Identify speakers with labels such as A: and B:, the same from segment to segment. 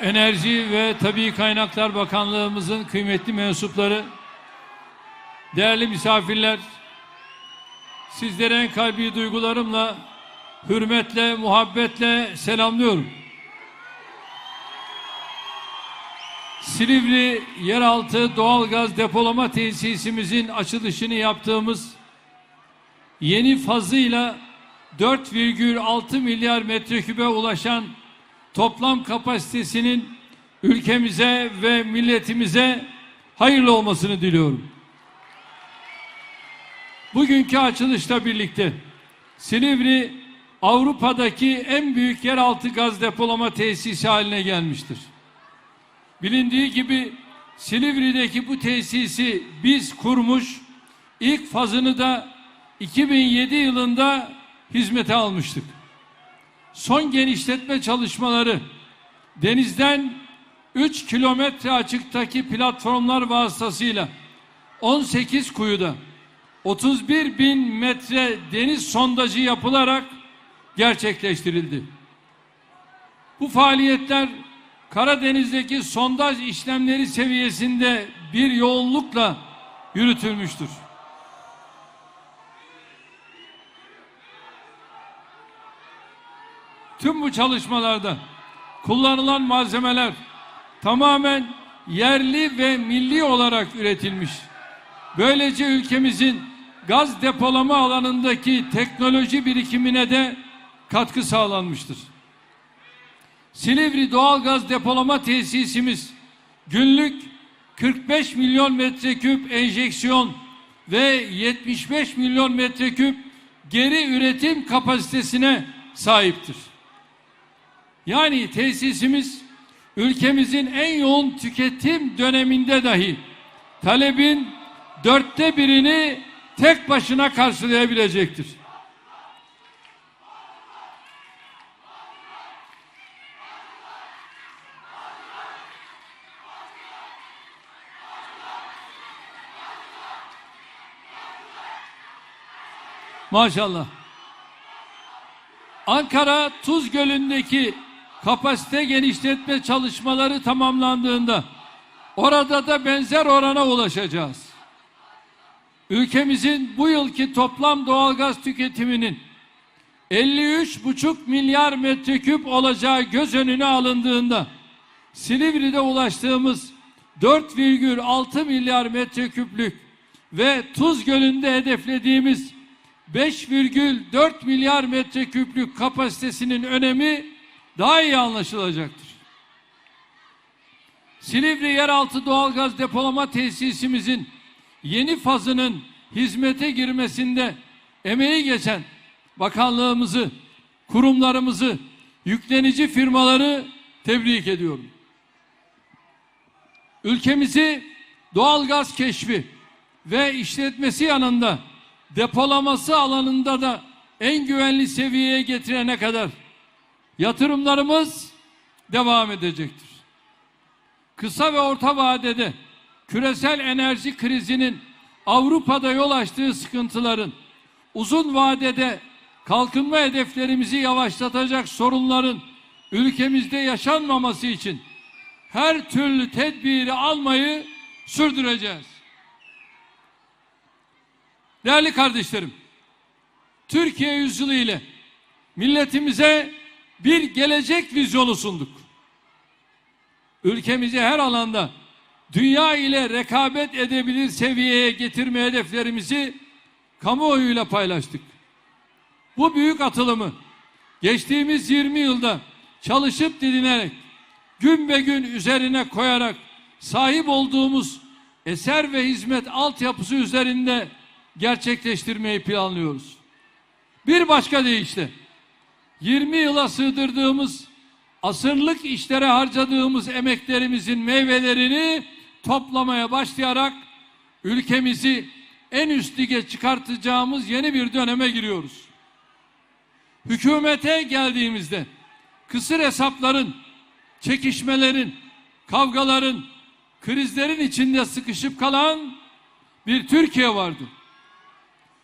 A: Enerji ve Tabii Kaynaklar Bakanlığımızın kıymetli mensupları, değerli misafirler, sizlere en kalbi duygularımla, hürmetle, muhabbetle selamlıyorum. Silivri yeraltı doğalgaz depolama tesisimizin açılışını yaptığımız yeni fazıyla 4,6 milyar metrekübe ulaşan toplam kapasitesinin ülkemize ve milletimize hayırlı olmasını diliyorum. Bugünkü açılışla birlikte Silivri Avrupa'daki en büyük yeraltı gaz depolama tesisi haline gelmiştir. Bilindiği gibi Silivri'deki bu tesisi biz kurmuş, ilk fazını da 2007 yılında hizmete almıştık. Son genişletme çalışmaları denizden 3 kilometre açıktaki platformlar vasıtasıyla 18 kuyuda 31 bin metre deniz sondajı yapılarak gerçekleştirildi. Bu faaliyetler Karadeniz'deki sondaj işlemleri seviyesinde bir yoğunlukla yürütülmüştür. Tüm bu çalışmalarda kullanılan malzemeler tamamen yerli ve milli olarak üretilmiş. Böylece ülkemizin gaz depolama alanındaki teknoloji birikimine de katkı sağlanmıştır. Silivri doğalgaz depolama tesisimiz günlük 45 milyon metreküp enjeksiyon ve 75 milyon metreküp geri üretim kapasitesine sahiptir. Yani tesisimiz ülkemizin en yoğun tüketim döneminde dahi talebin dörtte birini tek başına karşılayabilecektir. Maşallah. Ankara Tuz Gölü'ndeki kapasite genişletme çalışmaları tamamlandığında orada da benzer orana ulaşacağız. Ülkemizin bu yılki toplam doğalgaz tüketiminin 53,5 milyar metreküp olacağı göz önüne alındığında Silivri'de ulaştığımız 4,6 milyar metreküplük ve Tuz Gölü'nde hedeflediğimiz 5,4 milyar metreküplük kapasitesinin önemi daha iyi anlaşılacaktır. Silivri yeraltı doğalgaz depolama tesisimizin yeni fazının hizmete girmesinde emeği geçen bakanlığımızı, kurumlarımızı, yüklenici firmaları tebrik ediyorum. Ülkemizi doğalgaz keşfi ve işletmesi yanında depolaması alanında da en güvenli seviyeye getirene kadar yatırımlarımız devam edecektir. Kısa ve orta vadede küresel enerji krizinin Avrupa'da yol açtığı sıkıntıların uzun vadede kalkınma hedeflerimizi yavaşlatacak sorunların ülkemizde yaşanmaması için her türlü tedbiri almayı sürdüreceğiz. Değerli kardeşlerim, Türkiye yüzyılı ile milletimize bir gelecek vizyonu sunduk. Ülkemizi her alanda dünya ile rekabet edebilir seviyeye getirme hedeflerimizi kamuoyuyla paylaştık. Bu büyük atılımı geçtiğimiz 20 yılda çalışıp didinerek gün be gün üzerine koyarak sahip olduğumuz eser ve hizmet altyapısı üzerinde gerçekleştirmeyi planlıyoruz. Bir başka deyişle 20 yıla sığdırdığımız asırlık işlere harcadığımız emeklerimizin meyvelerini toplamaya başlayarak ülkemizi en üst lige çıkartacağımız yeni bir döneme giriyoruz. Hükümete geldiğimizde kısır hesapların, çekişmelerin, kavgaların, krizlerin içinde sıkışıp kalan bir Türkiye vardı.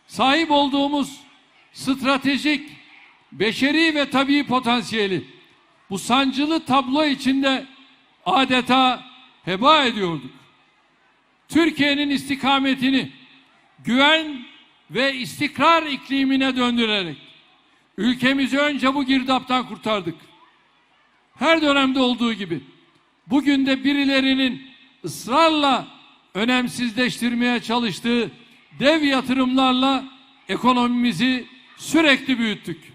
A: Sahip olduğumuz stratejik, beşeri ve tabii potansiyeli bu sancılı tablo içinde adeta heba ediyorduk. Türkiye'nin istikametini güven ve istikrar iklimine döndürerek ülkemizi önce bu girdaptan kurtardık. Her dönemde olduğu gibi bugün de birilerinin ısrarla önemsizleştirmeye çalıştığı dev yatırımlarla ekonomimizi sürekli büyüttük.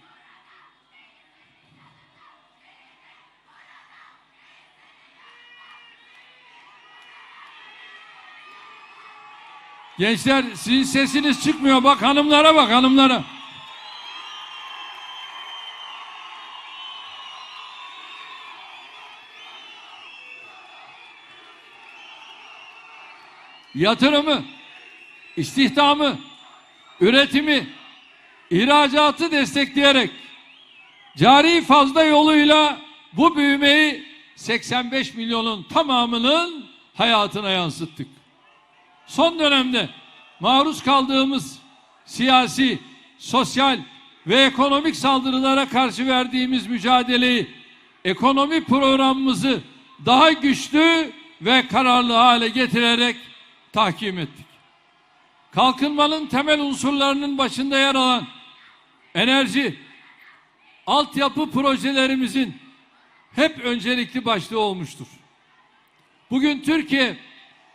A: Gençler sizin sesiniz çıkmıyor. Bak hanımlara bak hanımlara. Yatırımı, istihdamı, üretimi, ihracatı destekleyerek cari fazla yoluyla bu büyümeyi 85 milyonun tamamının hayatına yansıttık son dönemde maruz kaldığımız siyasi, sosyal ve ekonomik saldırılara karşı verdiğimiz mücadeleyi, ekonomi programımızı daha güçlü ve kararlı hale getirerek tahkim ettik. Kalkınmanın temel unsurlarının başında yer alan enerji, altyapı projelerimizin hep öncelikli başlığı olmuştur. Bugün Türkiye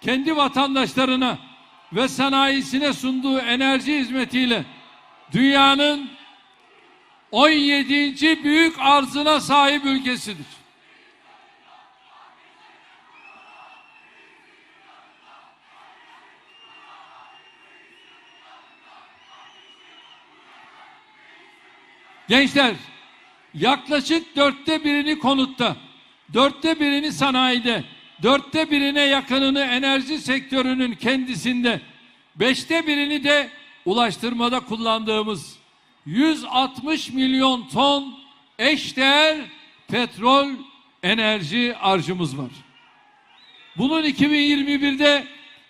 A: kendi vatandaşlarına ve sanayisine sunduğu enerji hizmetiyle dünyanın 17. büyük arzına sahip ülkesidir. Gençler yaklaşık dörtte birini konutta, dörtte birini sanayide, dörtte birine yakınını enerji sektörünün kendisinde, beşte birini de ulaştırmada kullandığımız 160 milyon ton eşdeğer petrol enerji harcımız var. Bunun 2021'de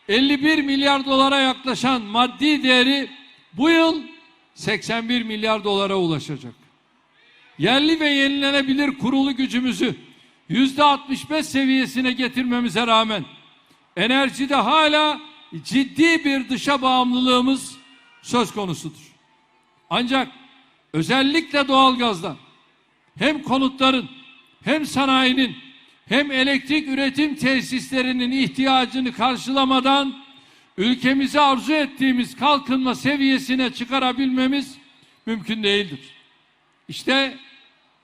A: 51 milyar dolara yaklaşan maddi değeri bu yıl 81 milyar dolara ulaşacak. Yerli ve yenilenebilir kurulu gücümüzü yüzde 65 seviyesine getirmemize rağmen enerjide hala ciddi bir dışa bağımlılığımız söz konusudur. Ancak özellikle doğalgazda hem konutların hem sanayinin hem elektrik üretim tesislerinin ihtiyacını karşılamadan ülkemizi arzu ettiğimiz kalkınma seviyesine çıkarabilmemiz mümkün değildir. İşte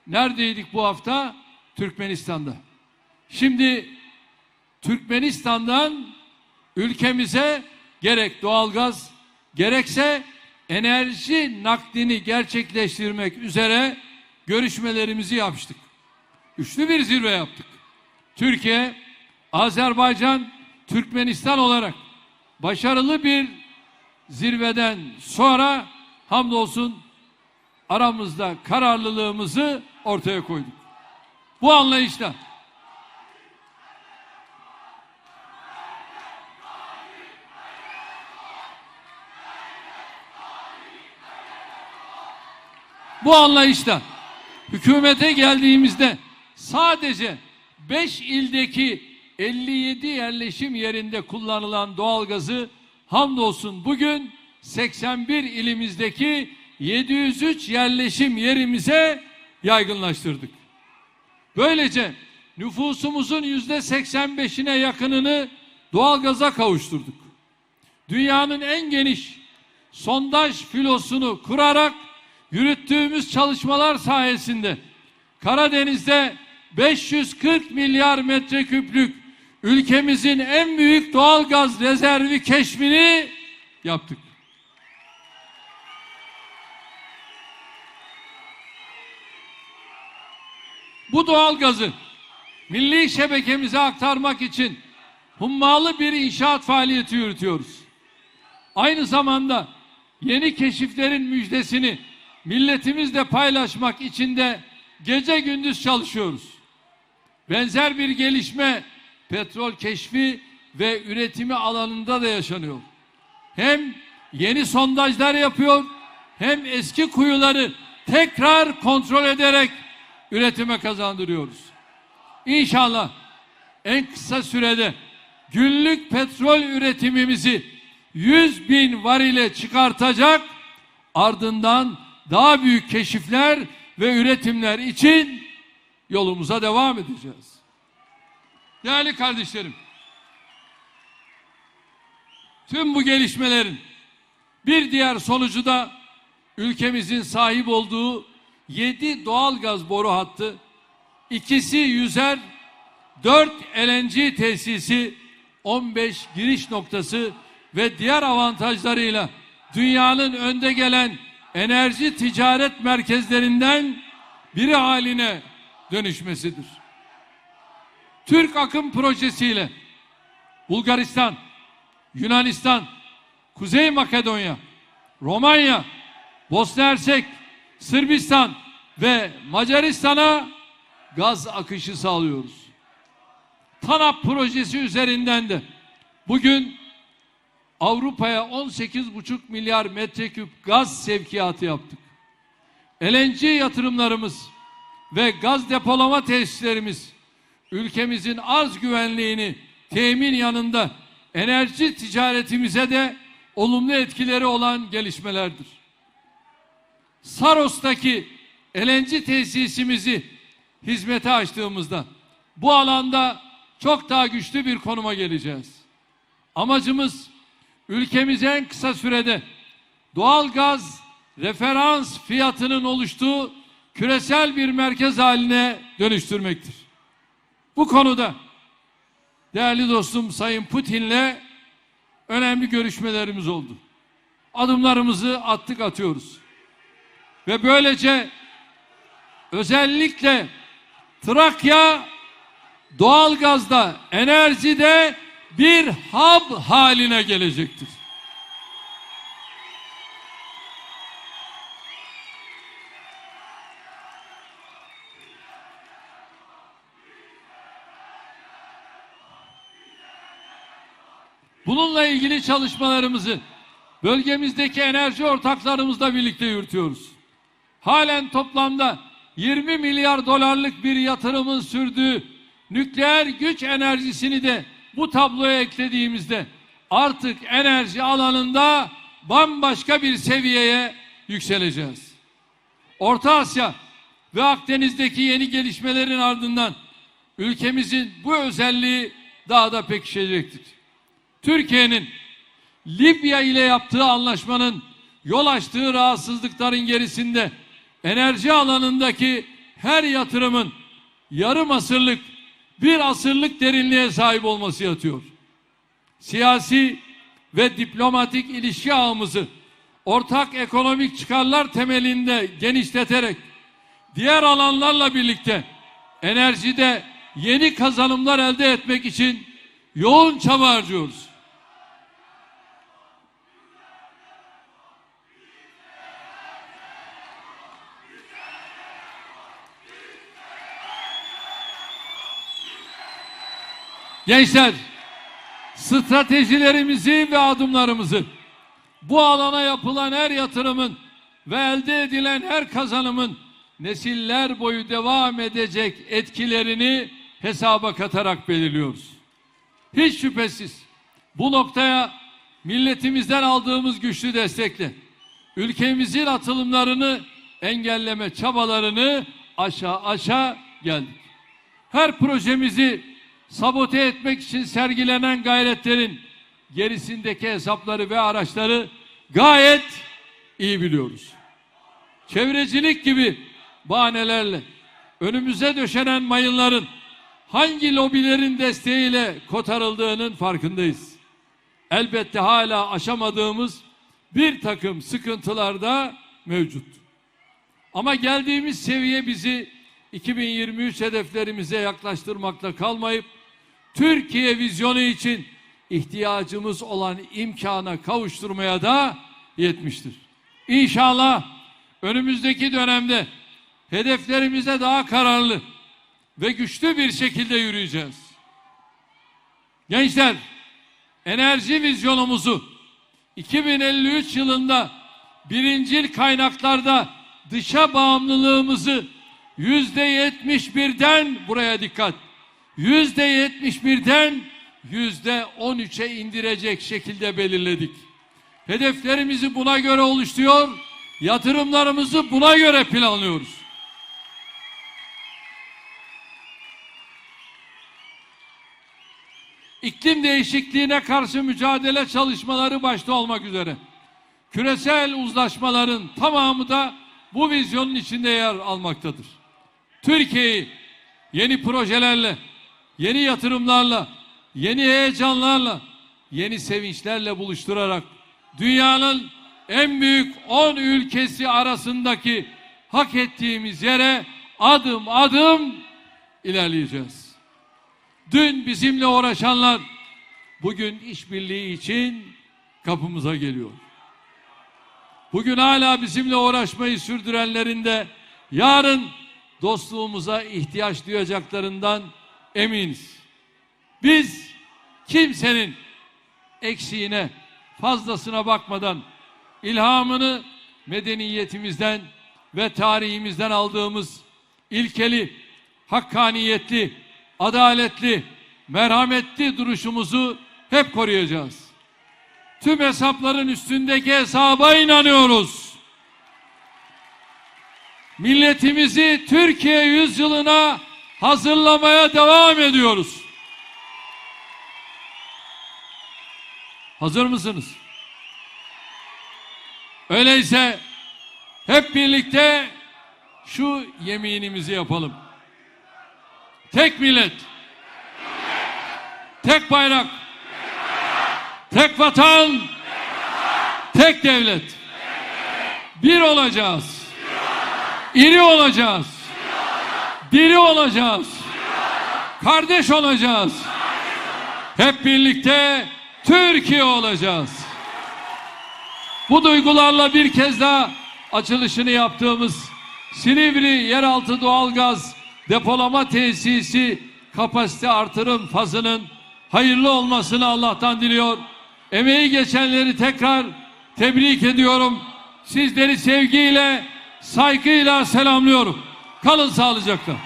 A: neredeydik bu hafta? Türkmenistan'da. Şimdi Türkmenistan'dan ülkemize gerek doğalgaz gerekse enerji naklini gerçekleştirmek üzere görüşmelerimizi yaptık. Üçlü bir zirve yaptık. Türkiye, Azerbaycan, Türkmenistan olarak başarılı bir zirveden sonra hamdolsun aramızda kararlılığımızı ortaya koyduk. Bu anlayışla bu anlayışla hükümete geldiğimizde sadece 5 ildeki 57 yerleşim yerinde kullanılan doğalgazı hamdolsun bugün 81 ilimizdeki 703 yerleşim yerimize yaygınlaştırdık. Böylece nüfusumuzun yüzde 85'ine yakınını doğalgaza kavuşturduk. Dünyanın en geniş sondaj filosunu kurarak yürüttüğümüz çalışmalar sayesinde Karadeniz'de 540 milyar metreküplük ülkemizin en büyük doğalgaz rezervi keşfini yaptık. Bu doğalgazı milli şebekemize aktarmak için hummalı bir inşaat faaliyeti yürütüyoruz. Aynı zamanda yeni keşiflerin müjdesini milletimizle paylaşmak için de gece gündüz çalışıyoruz. Benzer bir gelişme petrol keşfi ve üretimi alanında da yaşanıyor. Hem yeni sondajlar yapıyor hem eski kuyuları tekrar kontrol ederek üretime kazandırıyoruz. İnşallah en kısa sürede günlük petrol üretimimizi 100 bin varile çıkartacak ardından daha büyük keşifler ve üretimler için yolumuza devam edeceğiz. Değerli kardeşlerim, tüm bu gelişmelerin bir diğer sonucu da ülkemizin sahip olduğu 7 doğalgaz boru hattı, ikisi yüzer, 4 LNG tesisi, 15 giriş noktası ve diğer avantajlarıyla dünyanın önde gelen enerji ticaret merkezlerinden biri haline dönüşmesidir. Türk Akım projesiyle Bulgaristan, Yunanistan, Kuzey Makedonya, Romanya, Bosna Hersek, Sırbistan ve Macaristan'a gaz akışı sağlıyoruz. TANAP projesi üzerinden de bugün Avrupa'ya 18,5 milyar metreküp gaz sevkiyatı yaptık. LNG yatırımlarımız ve gaz depolama tesislerimiz ülkemizin arz güvenliğini temin yanında enerji ticaretimize de olumlu etkileri olan gelişmelerdir. Saros'taki LNG tesisimizi hizmete açtığımızda bu alanda çok daha güçlü bir konuma geleceğiz. Amacımız ülkemize en kısa sürede doğal gaz referans fiyatının oluştuğu küresel bir merkez haline dönüştürmektir. Bu konuda değerli dostum Sayın Putin'le önemli görüşmelerimiz oldu. Adımlarımızı attık atıyoruz. Ve böylece özellikle Trakya doğalgazda, enerjide bir hub haline gelecektir. Bununla ilgili çalışmalarımızı bölgemizdeki enerji ortaklarımızla birlikte yürütüyoruz. Halen toplamda 20 milyar dolarlık bir yatırımın sürdüğü nükleer güç enerjisini de bu tabloya eklediğimizde artık enerji alanında bambaşka bir seviyeye yükseleceğiz. Orta Asya ve Akdeniz'deki yeni gelişmelerin ardından ülkemizin bu özelliği daha da pekişecektir. Türkiye'nin Libya ile yaptığı anlaşmanın yol açtığı rahatsızlıkların gerisinde enerji alanındaki her yatırımın yarım asırlık bir asırlık derinliğe sahip olması yatıyor. Siyasi ve diplomatik ilişki ağımızı ortak ekonomik çıkarlar temelinde genişleterek diğer alanlarla birlikte enerjide yeni kazanımlar elde etmek için yoğun çaba harcıyoruz. Gençler, stratejilerimizi ve adımlarımızı bu alana yapılan her yatırımın ve elde edilen her kazanımın nesiller boyu devam edecek etkilerini hesaba katarak belirliyoruz. Hiç şüphesiz bu noktaya milletimizden aldığımız güçlü destekle ülkemizin atılımlarını engelleme çabalarını aşağı aşağı geldik. Her projemizi sabote etmek için sergilenen gayretlerin gerisindeki hesapları ve araçları gayet iyi biliyoruz. Çevrecilik gibi bahanelerle önümüze döşenen mayınların hangi lobilerin desteğiyle kotarıldığının farkındayız. Elbette hala aşamadığımız bir takım sıkıntılar da mevcut. Ama geldiğimiz seviye bizi 2023 hedeflerimize yaklaştırmakla kalmayıp Türkiye vizyonu için ihtiyacımız olan imkana kavuşturmaya da yetmiştir. İnşallah önümüzdeki dönemde hedeflerimize daha kararlı ve güçlü bir şekilde yürüyeceğiz. Gençler, enerji vizyonumuzu 2053 yılında birincil kaynaklarda dışa bağımlılığımızı yüzde yetmiş birden buraya dikkat yüzde yetmiş birden yüzde on üçe indirecek şekilde belirledik. Hedeflerimizi buna göre oluşturuyor, yatırımlarımızı buna göre planlıyoruz. İklim değişikliğine karşı mücadele çalışmaları başta olmak üzere küresel uzlaşmaların tamamı da bu vizyonun içinde yer almaktadır. Türkiye'yi yeni projelerle, yeni yatırımlarla, yeni heyecanlarla, yeni sevinçlerle buluşturarak dünyanın en büyük 10 ülkesi arasındaki hak ettiğimiz yere adım adım ilerleyeceğiz. Dün bizimle uğraşanlar bugün işbirliği için kapımıza geliyor. Bugün hala bizimle uğraşmayı sürdürenlerin de yarın dostluğumuza ihtiyaç duyacaklarından eminiz. Biz kimsenin eksiğine, fazlasına bakmadan ilhamını medeniyetimizden ve tarihimizden aldığımız ilkeli, hakkaniyetli, adaletli, merhametli duruşumuzu hep koruyacağız. Tüm hesapların üstündeki hesaba inanıyoruz. Milletimizi Türkiye yüzyılına hazırlamaya devam ediyoruz. Hazır mısınız? Öyleyse hep birlikte şu yeminimizi yapalım. Tek millet, tek bayrak, tek vatan, tek devlet. Bir olacağız. İri olacağız. Diri olacağız. Kardeş olacağız. Hep birlikte Türkiye olacağız. Bu duygularla bir kez daha açılışını yaptığımız Silivri Yeraltı Doğalgaz Depolama Tesisi kapasite artırım fazının hayırlı olmasını Allah'tan diliyor. Emeği geçenleri tekrar tebrik ediyorum. Sizleri sevgiyle, saygıyla selamlıyorum. Kalın sağlıcakla.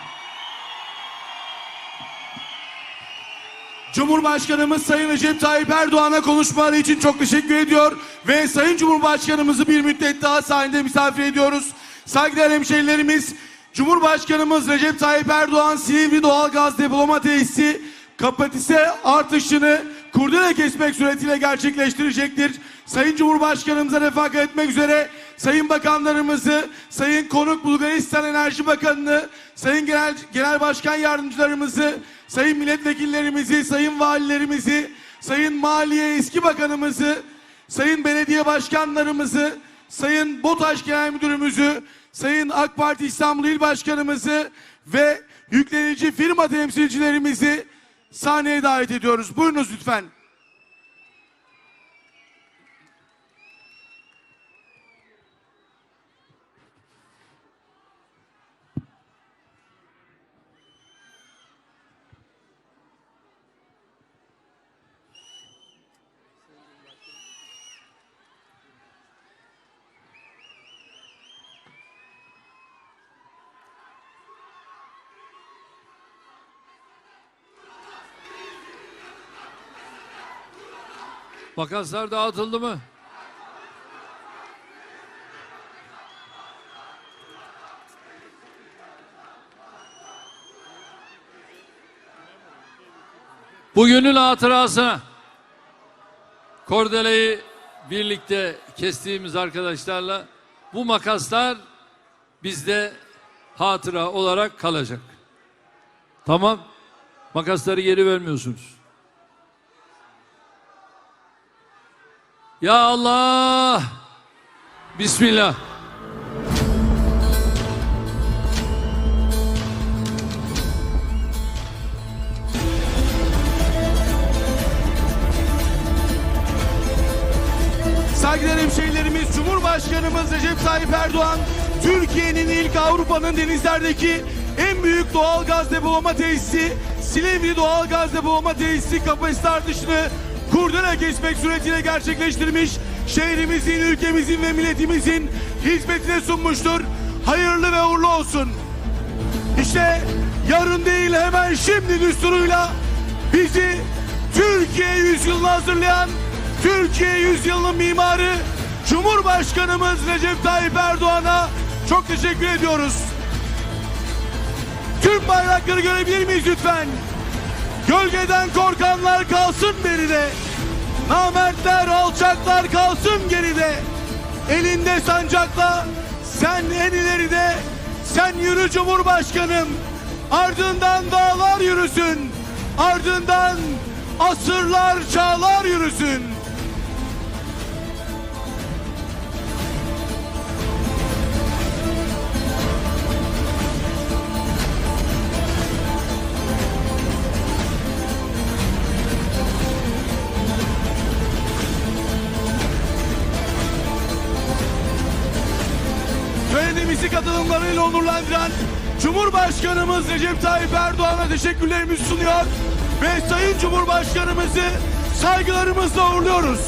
B: Cumhurbaşkanımız Sayın Recep Tayyip Erdoğan'a konuşmaları için çok teşekkür ediyor ve Sayın Cumhurbaşkanımızı bir müddet daha sahnede misafir ediyoruz. Saygıdeğer hemşehrilerimiz, Cumhurbaşkanımız Recep Tayyip Erdoğan Silivri Doğalgaz Depolama Tesisi kapasite artışını kurdele kesmek suretiyle gerçekleştirecektir. Sayın Cumhurbaşkanımıza refakat etmek üzere Sayın Bakanlarımızı, Sayın Konuk Bulgaristan Enerji Bakanını, Sayın Genel, Genel Başkan Yardımcılarımızı, Sayın Milletvekillerimizi, Sayın Valilerimizi, Sayın Maliye Eski Bakanımızı, Sayın Belediye Başkanlarımızı, Sayın BOTAŞ Genel Müdürümüzü, Sayın AK Parti İstanbul İl Başkanımızı ve yüklenici firma temsilcilerimizi sahneye davet ediyoruz. Buyurunuz lütfen.
A: Makaslar dağıtıldı mı? Bugünün hatırasına kordeleyi birlikte kestiğimiz arkadaşlarla bu makaslar bizde hatıra olarak kalacak. Tamam. Makasları geri vermiyorsunuz. Ya Allah. Bismillah.
B: Saygıdeğer hemşehrilerimiz Cumhurbaşkanımız Recep Tayyip Erdoğan Türkiye'nin ilk Avrupa'nın denizlerdeki en büyük doğal gaz depolama tesisi Silivri doğal gaz depolama tesisi kapasite artışını kurdele geçmek suretiyle gerçekleştirmiş şehrimizin, ülkemizin ve milletimizin hizmetine sunmuştur. Hayırlı ve uğurlu olsun. İşte yarın değil hemen şimdi düsturuyla bizi Türkiye yüzyılına hazırlayan Türkiye yüzyılının mimarı Cumhurbaşkanımız Recep Tayyip Erdoğan'a çok teşekkür ediyoruz. Tüm bayrakları görebilir miyiz lütfen? Gölgeden korkanlar kalsın geride. Namertler, alçaklar kalsın geride. Elinde sancakla sen en ileride. Sen yürü Cumhurbaşkanım. Ardından dağlar yürüsün. Ardından asırlar, çağlar yürüsün. Onurlandıran Cumhurbaşkanımız Recep Tayyip Erdoğan'a teşekkürlerimizi sunuyor ve Sayın Cumhurbaşkanımızı saygılarımızla uğurluyoruz.